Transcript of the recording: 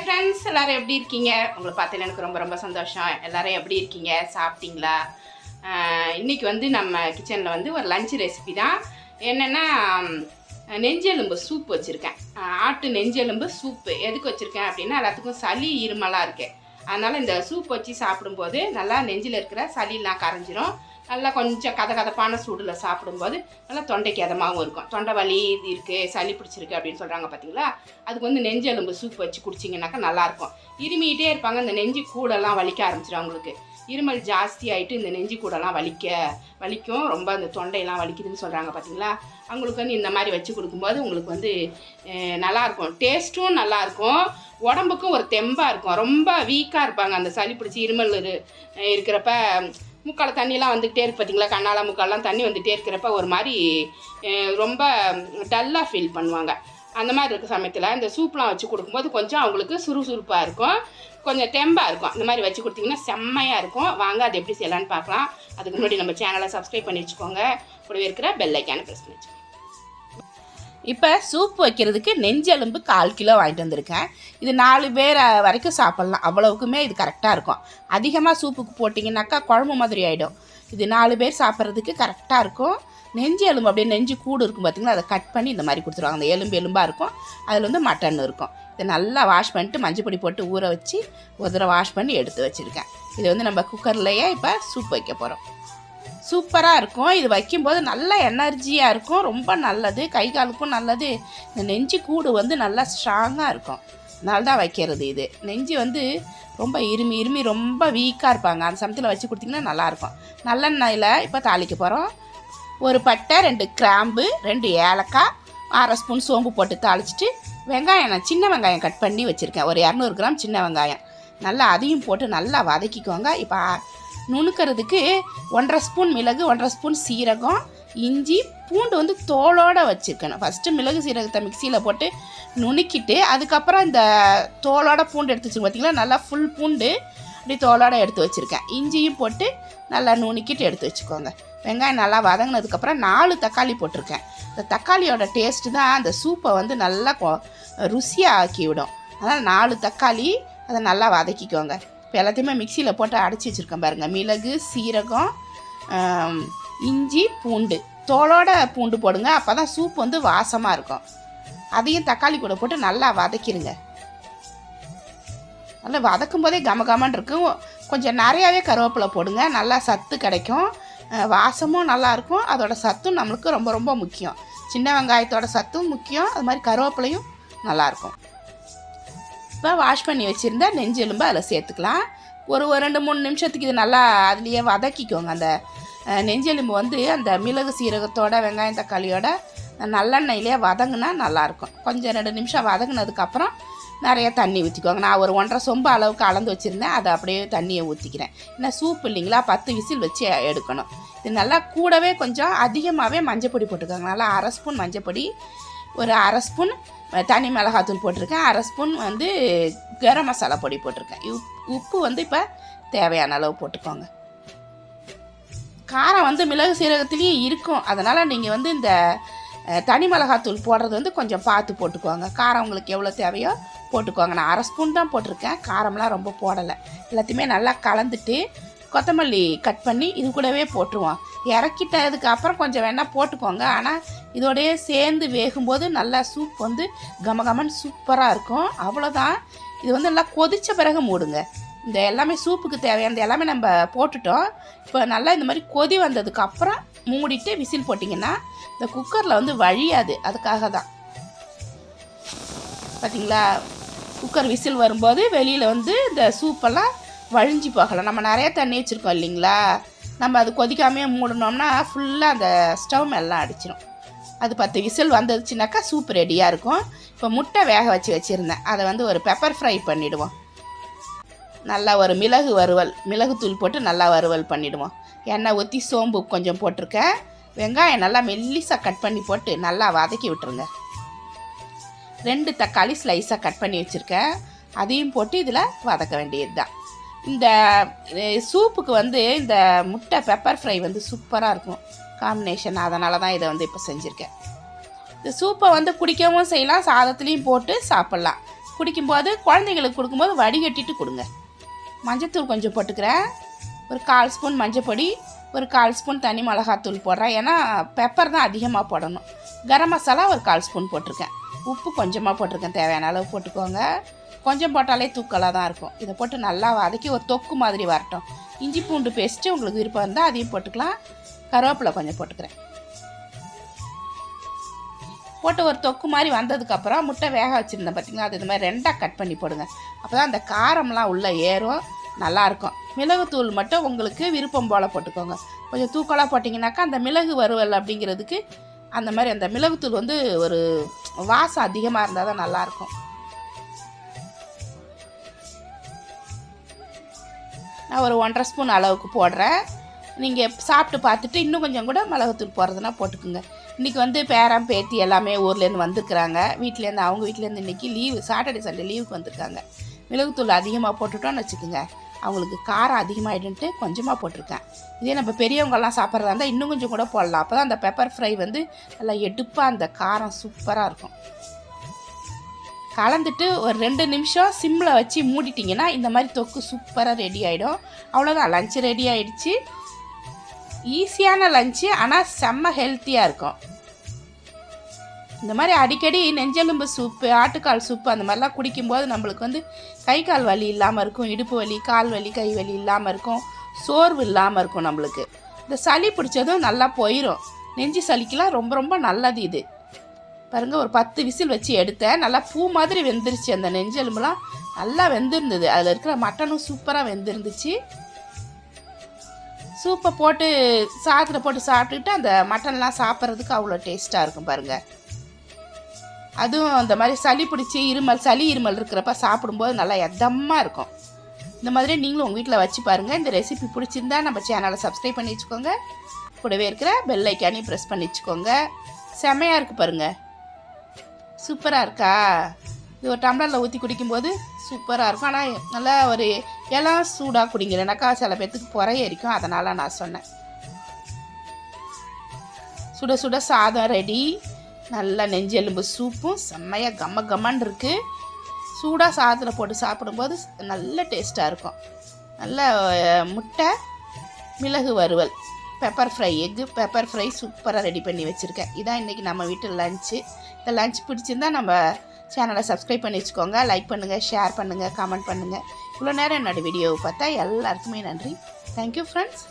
Hi friends எல்லோரும் எப்படி இருக்கீங்க? உங்களை பார்த்தீங்கன்னா எனக்கு ரொம்ப ரொம்ப சந்தோஷம். எல்லோரும் எப்படி இருக்கீங்க? சாப்பிட்டீங்களா? இன்றைக்கி வந்து நம்ம கிச்சனில் வந்து ஒரு லஞ்ச் ரெசிபி தான். என்னென்னா நெஞ்செலும்பு சூப் வச்சுருக்கேன். ஆட்டு நெஞ்செலும்பு சூப்பு எதுக்கு வச்சுருக்கேன் அப்படின்னா எல்லாத்துக்கும் சளி இருமலாக இருக்குது அதனால் இந்த சூப் வச்சு சாப்பிடும்போது நல்லா நெஞ்சில் இருக்கிற சளியெலாம் கரைஞ்சிரும். நல்லா கொஞ்சம் கத கதப்பான சூடில் சாப்பிடும்போது நல்லா தொண்டைக்கு இதமாகவும் இருக்கும். தொண்டை வலி இது இருக்குது சளி பிடிச்சிருக்கு அப்படின்னு சொல்கிறாங்க பார்த்தீங்களா அதுக்கு வந்து நெஞ்செலும்பு சூப் வச்சு குடிச்சிங்கனாக்கா நல்லாயிருக்கும் இருமிகிட்டே இருப்பாங்க இந்த நெஞ்சு கூடெல்லாம் வலிக்க ஆரம்பிச்சிடும் அவங்களுக்கு. இருமல் ஜாஸ்தி ஆகிட்டு இந்த நெஞ்சு கூடெல்லாம் வலிக்க வலிக்கும். ரொம்ப அந்த தொண்டையெல்லாம் வலிக்குதுன்னு சொல்கிறாங்க பார்த்தீங்களா அவங்களுக்கு வந்து இந்த மாதிரி வச்சு கொடுக்கும்போது உங்களுக்கு வந்து நல்லாயிருக்கும் டேஸ்ட்டும் நல்லாயிருக்கும் உடம்புக்கும் ஒரு தெம்பாக இருக்கும். ரொம்ப வீக்காக இருப்பாங்க. அந்த சளி பிடிச்சி இருமல் இருக்கிறப்ப முக்கால் தண்ணிலாம் வந்துக்கிட்டே இருக்கு பார்த்தீங்களா கண்ணால் முக்கால்லாம் தண்ணி வந்துகிட்டே இருக்கிறப்ப ஒரு மாதிரி ரொம்ப டல்லாக ஃபீல் பண்ணுவாங்க. அந்த மாதிரி இருக்க சமயத்தில் இந்த சூப்லாம் வச்சு கொடுக்கும்போது கொஞ்சம் அவங்களுக்கு சுறுசுறுப்பாக இருக்கும். கொஞ்சம் தெம்பாக இருக்கும். இந்த மாதிரி வச்சு கொடுத்தீங்கன்னா செம்மையாக இருக்கும். வாங்க அது எப்படி செய்யலான்னு பார்க்கலாம். அதுக்கு முன்னாடி நம்ம சேனலை சப்ஸ்கிரைப் பண்ணி வச்சுக்கோங்க. கூடவே இருக்கிற பெல் ஐக்கான ப்ரெஸ் பண்ணி வச்சுக்கோங்க. இப்போ சூப் வைக்கிறதுக்கு நெஞ்செலும்பு கால் கிலோ வாங்கிட்டு வந்திருக்கேன். இது நாலு பேர் வரைக்கும் சாப்பிட்லாம். அவ்வளவுக்குமே இது கரெக்டாக இருக்கும். அதிகமாக சூப்புக்கு போட்டிங்கனாக்கா குழம்பு மாதிரி ஆகிடும் இது நாலு பேர் சாப்பிட்றதுக்கு கரெக்டாக இருக்கும். நெஞ்சு எலும்பு அப்படியே நெஞ்சு கூடு இருக்கும் பார்த்திங்கன்னா அதை கட் பண்ணி இந்த மாதிரி கொடுத்துருவாங்க. அந்த எலும்பு எலும்பாக இருக்கும். அதில் வந்து மட்டன் இருக்கும். இதை நல்லா வாஷ் பண்ணிட்டு மஞ்சள் பொடி போட்டு ஊற வச்சு ஒரு தடவை வாஷ் பண்ணி எடுத்து வச்சுருக்கேன். இது வந்து நம்ம குக்கர்லேயே இப்போ சூப் வைக்க போகிறோம் சூப்பராக இருக்கும். இது வைக்கும்போது நல்ல எனர்ஜியாக இருக்கும். ரொம்ப நல்லது. கை காலுக்கும் நல்லது. இந்த நெஞ்சு கூடு வந்து நல்லா ஸ்ட்ராங்காக இருக்கும். அதனால தான் வைக்கிறது இது. நெஞ்சு வந்து ரொம்ப இருமி இருமி ரொம்ப வீக்காக இருப்பாங்க. அந்த சமயத்தில் வச்சு கொடுத்திங்கன்னா நல்லாயிருக்கும் நல்லெண்ணெயில் இப்போ தாளிக்க போகிறோம் ஒரு பட்டை ரெண்டு கிராம்பு ரெண்டு ஏலக்காய் அரை ஸ்பூன் சோம்பு போட்டு தாளிச்சிட்டு வெங்காயம் நான் சின்ன வெங்காயம் கட் பண்ணி வச்சுருக்கேன். ஒரு இரநூறு கிராம் சின்ன வெங்காயம். நல்லா அதையும் போட்டு நல்லா வதக்கிக்கோங்க. இப்போ நுணுக்கிறதுக்கு ஒன்றரை ஸ்பூன் மிளகு ஒன்றரை ஸ்பூன் சீரகம் இஞ்சி பூண்டு வந்து தோலோடு வச்சுருக்கணும். ஃபஸ்ட்டு மிளகு சீரகத்தை மிக்சியில் போட்டு நுணுக்கிட்டு அதுக்கப்புறம் இந்த தோலோட பூண்டு எடுத்து வச்சுருக்கோம் பார்த்தீங்களா நல்லா ஃபுல் பூண்டு அப்படி தோலோட எடுத்து வச்சுருக்கேன். இஞ்சியும் போட்டு நல்லா நுணுக்கிட்டு எடுத்து வச்சுக்கோங்க. வெங்காயம் நல்லா வதங்கினதுக்கப்புறம் நாலு தக்காளி போட்டிருக்கேன். இந்த தக்காளியோட டேஸ்ட்டு தான் அந்த சூப்பை வந்து நல்லா கொ- ருசியாக ஆக்கி விடும் அதனால் நாலு தக்காளி அதை நல்லா வதக்கிக்கோங்க. இப்போ எல்லாத்தையுமே மிக்சியில் போட்டு அடைச்சி வச்சுருக்கேன் பாருங்கள் மிளகு சீரகம் இஞ்சி பூண்டு. தோலோட பூண்டு போடுங்க. அப்போ தான் சூப் வந்து வாசமாக இருக்கும். அதையும் தக்காளி கூட போட்டு நல்லா வதக்கிடுங்க நல்லா வதக்கும் போதே கம கமன்னு இருக்கும். கொஞ்சம் நிறையாவே கருவேப்பிலை போடுங்க. நல்லா சத்து கிடைக்கும். வாசமும் நல்லாயிருக்கும் அதோட சத்தும் நம்மளுக்கு ரொம்ப ரொம்ப முக்கியம். சின்ன வெங்காயத்தோட சத்தும் முக்கியம். அது மாதிரி கருவேப்பிலையும் நல்லாயிருக்கும் இப்போ வாஷ் பண்ணி வச்சுருந்தா நெஞ்செலும்பு அதில் சேர்த்துக்கலாம். ஒரு ஒரு ரெண்டு மூணு நிமிஷத்துக்கு இது நல்லா அதுலேயே வதக்கிக்கோங்க. அந்த நெஞ்செலும்பு வந்து அந்த மிளகு சீரகத்தோட வெங்காயம் தக்காளியோட நல்லெண்ணெயிலே வதங்கினா நல்லாயிருக்கும் கொஞ்சம் ரெண்டு நிமிஷம் வதங்கினதுக்கப்புறம் நிறைய தண்ணி ஊற்றிக்குவாங்க நான் ஒரு ஒன்றரை சொம்பு அளவுக்கு அளந்து வச்சுருந்தேன். அதை அப்படியே தண்ணியை ஊற்றிக்கிறேன் ஏன்னா சூப் இல்லைங்களா? பத்து விசில் வச்சு எடுக்கணும். இது நல்லா கூடவே கொஞ்சம் அதிகமாகவே மஞ்சப்பொடி போட்டுக்கோங்க. நல்லா அரை ஸ்பூன் மஞ்சப்பொடி ஒரு அரை ஸ்பூன் தனி மிளகாத்தூள் போட்டிருக்கேன். அரை ஸ்பூன் வந்து கரம் மசாலா பொடி போட்டிருக்கேன். உப்பு வந்து இப்போ தேவையான அளவு போட்டுக்கோங்க. காரம் வந்து மிளகு சீரகத்துலேயும் இருக்கும். அதனால் நீங்கள் வந்து இந்த தனி மிளகாத்தூள் போடுறது வந்து கொஞ்சம் பார்த்து போட்டுக்கோங்க. காரம் உங்களுக்கு எவ்வளோ தேவையோ போட்டுக்கோங்க. நான் அரை ஸ்பூன் தான் போட்டிருக்கேன். காரம்லாம் ரொம்ப போடலை. எல்லாத்தையுமே நல்லா கலந்துட்டு கொத்தமல்லி கட் பண்ணி இது கூடவே போட்டுருவோம். இறக்கிட்டதுக்கு அப்புறம் கொஞ்சம் வேணால் போட்டுக்கோங்க. ஆனால் இதோடயே சேர்ந்து வேகும்போது நல்லா சூப் வந்து கமகமன்னு சூப்பராக இருக்கும். அவ்வளோதான் இது வந்து நல்லா கொதித்த பிறகு மூடுங்க. இந்த எல்லாமே சூப்புக்கு தேவையானது எல்லாமே நம்ம போட்டுட்டோம். இப்போ நல்லா இந்த மாதிரி கொதி வந்ததுக்கு அப்புறம் மூடிட்டு விசில் போட்டிங்கன்னா இந்த குக்கரில் வந்து வழியாது. அதுக்காக தான். பார்த்தீங்களா குக்கர் விசில் வரும்போது வெளியில் வந்து இந்த சூப்பெல்லாம் வழிஞ்சு போகலாம் நம்ம நிறைய தண்ணி வச்சுருக்கோம் இல்லைங்களா? நம்ம அது கொதிக்காமே மூடினோம்னா ஃபுல்லாக அந்த ஸ்டவ் எல்லாம் அடிச்சிடும் அது பத்து விசில் வந்துச்சுனாக்கா சூப் ரெடியாக இருக்கும். இப்போ முட்டை வேக வச்சு வச்சுருந்தேன். அதை வந்து ஒரு பெப்பர் ஃப்ரை பண்ணிவிடுவோம் நல்லா ஒரு மிளகு வறுவல் மிளகுத்தூள் போட்டு நல்லா வறுவல் பண்ணிவிடுவோம் எண்ணெய் ஊற்றி சோம்பு கொஞ்சம் போட்டிருக்கேன். வெங்காயம் நல்லா மெல்லிசாக கட் பண்ணி போட்டு நல்லா வதக்கி விட்டுருங்க. ரெண்டு தக்காளி ஸ்லைஸாக கட் பண்ணி வச்சுருக்கேன். அதையும் போட்டு இதில் வதக்க வேண்டியது தான் இந்த சூப்புக்கு வந்து இந்த முட்டை பெப்பர் ஃப்ரை வந்து சூப்பராக இருக்கும். காம்பினேஷன் அதனால தான் இதை வந்து இப்போ செஞ்சுருக்கேன். இந்த சூப்பை வந்து குடிக்கவும் செய்யலாம் சாதத்துலேயும் போட்டு சாப்பிட்லாம். குடிக்கும்போது குழந்தைங்களுக்கு கொடுக்கும்போது வடிகட்டிட்டு கொடுங்க. மஞ்சத்தூள் கொஞ்சம் போட்டுக்கிறேன். ஒரு கால் ஸ்பூன் மஞ்சப்பொடி ஒரு கால் ஸ்பூன் தனி மிளகாத்தூள் போடுறேன். ஏன்னா பெப்பர் தான் அதிகமாக போடணும். கரம் மசாலா ஒரு கால் ஸ்பூன் போட்டிருக்கேன். உப்பு கொஞ்சமாக போட்டிருக்கேன். தேவையான அளவு போட்டுக்கோங்க. கொஞ்சம் போட்டாலே தூக்கலாக தான் இருக்கும். இதை போட்டு நல்லா வதக்கி ஒரு தொக்கு மாதிரி வரட்டும். இஞ்சி பூண்டு பேஸ்ட்டு உங்களுக்கு விருப்பம் இருந்தால் அதையும் போட்டுக்கலாம். கருவேப்பிலை கொஞ்சம் போட்டுக்கிறேன். போட்டு ஒரு தொக்கு மாதிரி வந்ததுக்கப்புறம் முட்டை வேக வச்சுருந்தேன் பார்த்தீங்கன்னா அது இந்த மாதிரி ரெண்டாக கட் பண்ணி போடுங்க. அப்போ தான் அந்த காரம்லாம் உள்ளே ஏறும் நல்லாயிருக்கும் மிளகுத்தூள் மட்டும் உங்களுக்கு விருப்பம் போல் போட்டுக்கோங்க. கொஞ்சம் தூக்கலாக போட்டிங்கனாக்கா அந்த மிளகு வறுவல் அப்படிங்கிறதுக்கு அந்த மாதிரி அந்த மிளகுத்தூள் வந்து ஒரு வாசம் அதிகமாக இருந்தால் தான் நல்லாயிருக்கும் நான் ஒரு ஒன்றரை ஸ்பூன் அளவுக்கு போடுறேன். நீங்கள் சாப்பிட்டு பார்த்துட்டு இன்னும் கொஞ்சம் கூட மிளகுத்தூள் போடுறதுனா போட்டுக்குங்க. இன்றைக்கி வந்து பேரம் பேத்தி எல்லாமே ஊர்லேருந்து வந்திருக்கிறாங்க. வீட்டிலேருந்து அவங்க வீட்டிலேருந்து இன்றைக்கி லீவு சாட்டர்டே சண்டே லீவுக்கு வந்திருக்காங்க. மிளகுத்தூள் அதிகமாக போட்டுட்டோன்னு வச்சுக்கோங்க. அவங்களுக்கு காரம் அதிகமாகிடுன்ட்டு கொஞ்சமாக போட்டிருக்கேன். இதே நம்ம பெரியவங்கெல்லாம் சாப்பிட்றதா இருந்தால் இன்னும் கொஞ்சம் கூட போடலாம். அப்போ தான் அந்த பெப்பர் ஃப்ரை வந்து நல்லா எடுப்பாக அந்த காரம் சூப்பராக இருக்கும். கலந்துட்டு ஒரு ரெண்டு நிமிஷம் சிம்மில் வச்சு மூடிட்டிங்கன்னா இந்த மாதிரி தொக்கு சூப்பராக ரெடி ஆகிடும் அவ்வளோதான் லஞ்சு ரெடி ஆகிடுச்சு ஈஸியான லஞ்சு ஆனால் செம்ம ஹெல்த்தியாக இருக்கும். இந்த மாதிரி அடிக்கடி நெஞ்செலும்பு சூப்பு ஆட்டுக்கால் சூப்பு அந்த மாதிரிலாம் குடிக்கும்போது நம்மளுக்கு வந்து கை கால் வலி இல்லாமல் இருக்கும் இடுப்பு வலி கால் வலி கை வலி இல்லாமல் இருக்கும் சோர்வு இல்லாமல் இருக்கும் நம்மளுக்கு. இந்த சளி பிடிச்சதும் நல்லா போயிடும் நெஞ்சு சளிக்கெலாம் ரொம்ப ரொம்ப நல்லது இது. பாருங்க ஒரு பத்து விசில் வச்சு எடுத்தேன். நல்லா பூ மாதிரி வெந்துருச்சு அந்த நெஞ்செலும்புலாம். நல்லா வெந்திருந்தது. அதில் இருக்கிற மட்டனும் சூப்பராக வெந்திருந்துச்சு. சூப்பை போட்டு சாதத்தில் போட்டு சாப்பிட்டுட்டு அந்த மட்டன்லாம் சாப்பிட்றதுக்கு அவ்வளோ டேஸ்ட்டாக இருக்கும் பாருங்கள் அதுவும் அந்த மாதிரி சளி பிடிச்சி இருமல் சளி இருமல் இருக்கிறப்ப சாப்பிடும்போது நல்லா எதமாக இருக்கும். இந்த மாதிரி நீங்களும் உங்கள் வீட்டில் வச்சு பாருங்கள் இந்த ரெசிபி பிடிச்சிருந்தா நம்ம சேனலை சப்ஸ்கிரைப் பண்ணி வச்சுக்கோங்க. கூடவே இருக்கிற பெல் ஐக்கானையும் ப்ரெஸ் பண்ணி வச்சுக்கோங்க. செமையாக இருக்குது பாருங்கள் சூப்பராக இருக்கா? இது ஒரு டம்ளரில் ஊற்றி குடிக்கும்போது சூப்பராக இருக்கும். ஆனால் நல்லா ஒரு இளம் சூடாக குடிங்க இல்லைனாக்கா சில பேர்த்துக்கு புறைய இருக்கும் அதனால் நான் சொன்னேன். சுட சுட சாதம் ரெடி நல்லா நெஞ்செலும்பு சூப்பும் செம்மையாக கம்ம கம்மன் இருக்குது சூடாக சாதத்தில் போட்டு சாப்பிடும்போது நல்ல டேஸ்ட்டாக இருக்கும். நல்ல முட்டை மிளகு வறுவல். Pepper fry egg pepper fry சூப்பராக ரெடி பண்ணி வச்சுருக்கேன். இதான் இன்றைக்கி நம்ம வீட்டு லஞ்சு இந்த லஞ்ச் பிடிச்சிருந்தா நம்ம சேனலை சப்ஸ்கிரைப் பண்ணி வச்சுக்கோங்க. லைக் பண்ணுங்கள் ஷேர் பண்ணுங்கள் கமெண்ட் பண்ணுங்கள் இவ்வளோ நேரம் என்னோடய வீடியோவை பார்த்தா எல்லாருக்குமே நன்றி. Thank you friends